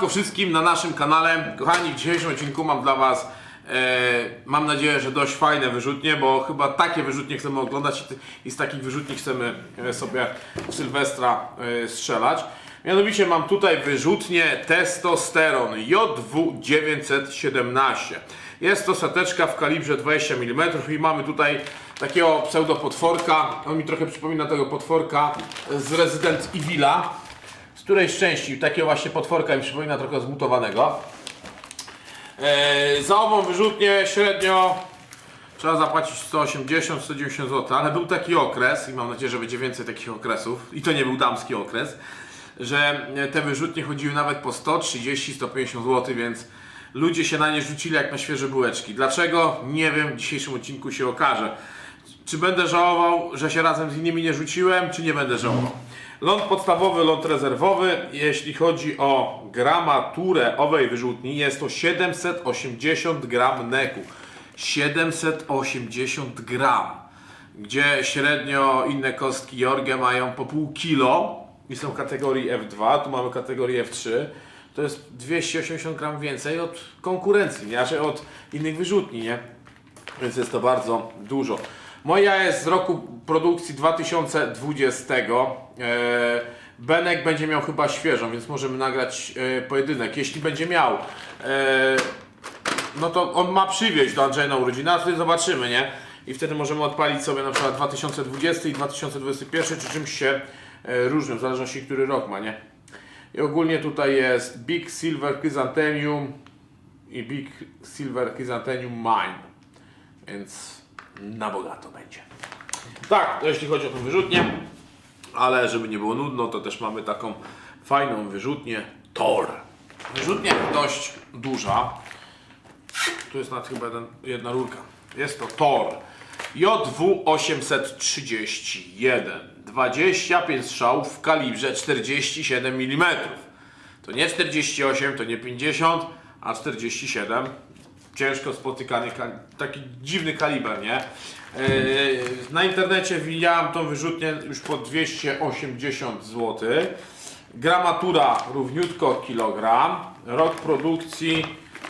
Siemanko wszystkim na naszym kanale. Kochani, w dzisiejszym odcinku mam dla Was, e, mam nadzieję, że dość fajne wyrzutnie, bo chyba takie wyrzutnie chcemy oglądać i, z takich wyrzutni chcemy e, sobie w Sylwestra e, strzelać. Mianowicie mam tutaj wyrzutnię testosteron JW917. Jest to sateczka w kalibrze 20 mm i mamy tutaj takiego pseudopotworka. On mi trochę przypomina tego potworka z Resident Evila którejś części takiego właśnie potworka mi przypomina trochę zmutowanego. Eee, za ową wyrzutnię średnio trzeba zapłacić 180-190 zł, ale był taki okres i mam nadzieję, że będzie więcej takich okresów i to nie był damski okres, że te wyrzutnie chodziły nawet po 130-150 zł, więc ludzie się na nie rzucili jak na świeże bułeczki. Dlaczego? Nie wiem, w dzisiejszym odcinku się okaże. Czy będę żałował, że się razem z innymi nie rzuciłem, czy nie będę żałował? Ląd podstawowy, ląd rezerwowy, jeśli chodzi o gramaturę owej wyrzutni, jest to 780 gram neku. 780 gram, gdzie średnio inne kostki Jorge mają po pół kilo i są kategorii F2, tu mamy kategorię F3. To jest 280 gram więcej od konkurencji, nie? Znaczy od innych wyrzutni, nie? Więc jest to bardzo dużo. Moja jest z roku produkcji 2020. Eee, Benek będzie miał chyba świeżą, więc możemy nagrać e, pojedynek. Jeśli będzie miał, e, no to on ma przywieźć do Andrzeja na urodziny, a wtedy zobaczymy, nie? I wtedy możemy odpalić sobie na przykład 2020 i 2021, czy czymś się e, różnią, w zależności który rok ma, nie? I ogólnie tutaj jest Big Silver Chrysanthemum i Big Silver Chrysanthemum Mine. Więc na bogato będzie. Tak, to jeśli chodzi o tą wyrzutnię. Ale żeby nie było nudno, to też mamy taką fajną wyrzutnię Tor. Wyrzutnia dość duża. Tu jest nawet chyba jeden, jedna rurka. Jest to Tor. JW831. 25 strzałów w kalibrze 47 mm. To nie 48, to nie 50, a 47. Ciężko spotykany, taki dziwny kaliber, nie? Yy, na internecie widziałem tą wyrzutnię już po 280 zł. Gramatura równiutko kilogram. Rok produkcji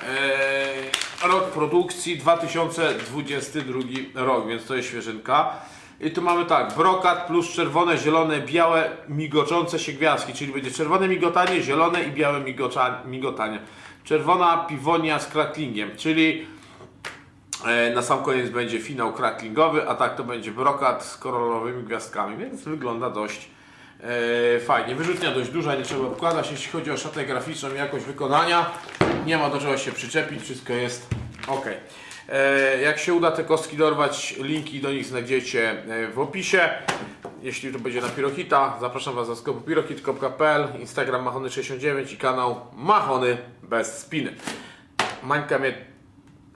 Eee, rok produkcji 2022 rok, więc to jest świeżynka. I tu mamy tak, brokat plus czerwone, zielone, białe, migoczące się gwiazdki, czyli będzie czerwone migotanie, zielone i białe migotanie. Czerwona piwonia z cracklingiem, czyli e, na sam koniec będzie finał cracklingowy, a tak to będzie brokat z kolorowymi gwiazdkami, więc wygląda dość e, fajnie. Wyrzutnia dość duża, nie trzeba obkładać. Jeśli chodzi o szatę graficzną i jakość wykonania, nie ma do czego się przyczepić, wszystko jest ok. E, jak się uda te kostki dorwać, linki do nich znajdziecie w opisie. Jeśli to będzie na Pirohita, zapraszam Was do sklepu pirohit.pl, Instagram Machony69 i kanał Machony bez spiny. Mańka mnie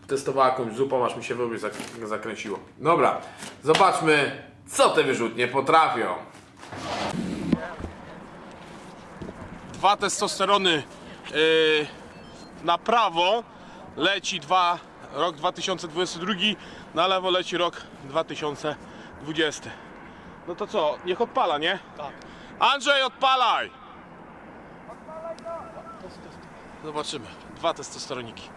testowała jakąś zupą, aż mi się wyłbie zak- zakręciło. Dobra, zobaczmy, co te wyrzutnie potrafią. dwa testosterony yy, na prawo leci dwa, rok 2022, na lewo leci rok 2020. No to co, niech odpala, nie? Tak. Andrzej, odpalaj! Zobaczymy. Dwa testosteroniki.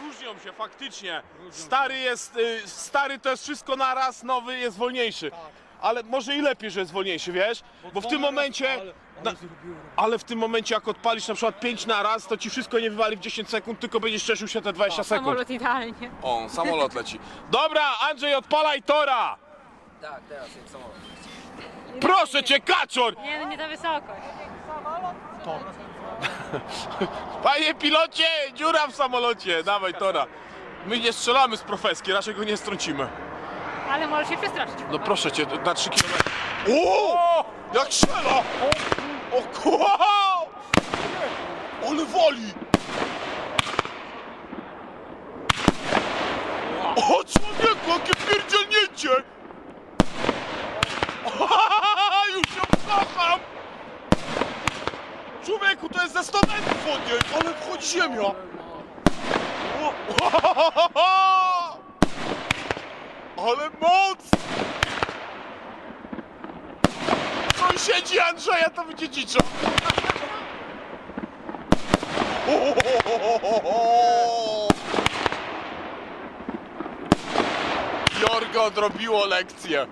Różnią się faktycznie. Stary jest, y, stary to jest wszystko naraz, nowy jest wolniejszy. Ale może i lepiej, że jest wolniejszy, wiesz? Bo w tym momencie, na, ale w tym momencie jak odpalisz na przykład 5 naraz, to ci wszystko nie wywali w 10 sekund, tylko będziesz cieszył się te 20 sekund. Samolot idealnie. O, samolot leci. Dobra, Andrzej, odpalaj tora! Tak, teraz jest samolot. Proszę cię, kaczor! Nie, no nie ta wysokość. Panie pilocie, dziura w samolocie, dawaj tora. My nie strzelamy z profeski, raczej go nie strącimy. Ale może się przestraszyć. No proszę cię, na 3 km. O! Jak strzela! O wow! Ole woli! O człowieku, jakie pierdzielnięcie! Już się pcham! Człowieku, to jest ze 100 metrów od niej, ale wchodzi ziemia! O, Ale moc! Sąsiedzi Andrzeja to wydziedziczą! Jorgo odrobiło lekcję.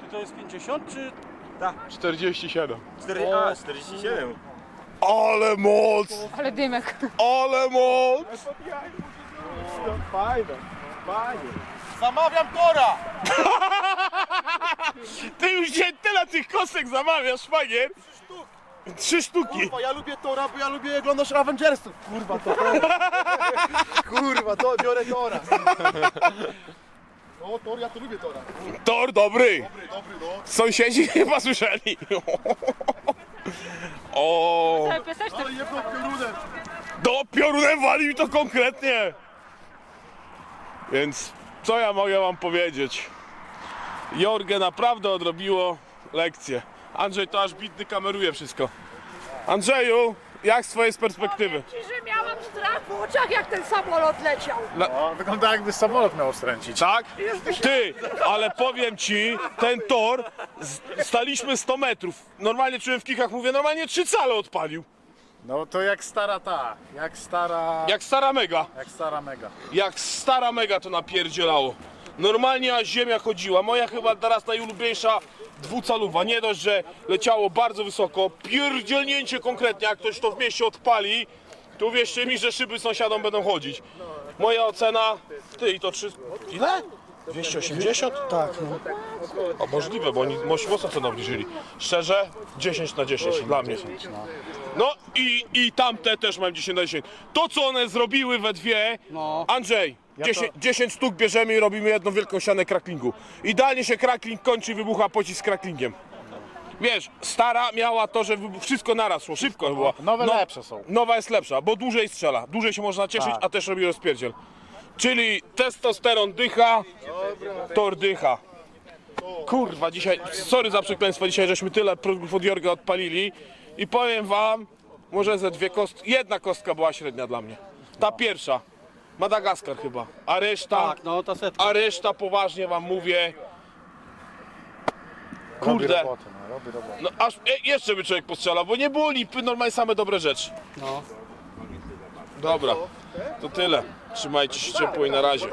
Czy to jest 50 czy... 47. 4... A, 47. Ale moc! Ale dymek. Ale moc! Zamawiam tora! Ty już dzisiaj tyle tych kostek zamawiasz, szwagier! Trzy sztuki! Kurwa, ja lubię tora, bo ja lubię oglądać Avengersów. Kurwa, to Kurwa, to biorę tora. O, tor, ja to lubię tora. Tor dobry! Dobry, dobry, no. Sąsiedzi chyba słyszeli. O, Ale pieseczce. Ale jedną piorunem. do piorunem wali mi to konkretnie. Więc co ja mogę wam powiedzieć? Jorge naprawdę odrobiło lekcję. Andrzej to aż bitny kameruje wszystko. Andrzeju, jak z twojej perspektywy? Ci, że miałam strach w oczach, jak ten samolot leciał. O, wygląda jakby samolot miał stręcić. Tak? Ty, ale powiem ci, ten tor, z- staliśmy 100 metrów. Normalnie czułem w kikach, mówię, normalnie trzy cale odpalił. No to jak stara ta, jak stara... Jak stara mega. Jak stara mega. Jak stara mega to napierdzielało. Normalnie aż ziemia chodziła. Moja chyba teraz najulubieńsza dwucalowa. Nie dość, że leciało bardzo wysoko. Pierdzielnięcie konkretnie, jak ktoś to w mieście odpali, to wierzcie mi, że szyby sąsiadom będą chodzić. Moja ocena... Ty, i to trzy... Ile? 280? Tak. A możliwe, bo oni mocno to obniżyli. Szczerze, 10 na 10 dla mnie. No i, i tamte też mam 10 na 10. To co one zrobiły we dwie, Andrzej, 10, 10 sztuk bierzemy i robimy jedną wielką sianę kraklingu. Idealnie się krakling kończy i wybucha pocisk z kraklingiem. Wiesz, stara miała to, że wybu- wszystko naraz szło, szybko było. Nowe lepsze są. Nowa jest lepsza, bo dłużej strzela, dłużej się można cieszyć, Tak. a też robi rozpierdziel. Czyli testosteron dycha, tor dycha. Kurwa, dzisiaj, sorry za przekleństwo, dzisiaj żeśmy tyle produktów od Jorga odpalili i powiem wam, może ze dwie kostki, jedna kostka była średnia dla mnie. Ta pierwsza, Madagaskar chyba, a reszta, Tak, no ta setka. a reszta poważnie wam mówię, Robi kurde, robotę, no, robi robotę. no aż e, jeszcze by człowiek postrzelał, bo nie było lipy, normalnie same dobre rzeczy. No. Dobra, to tyle. Trzymajcie się ciepło i na razie.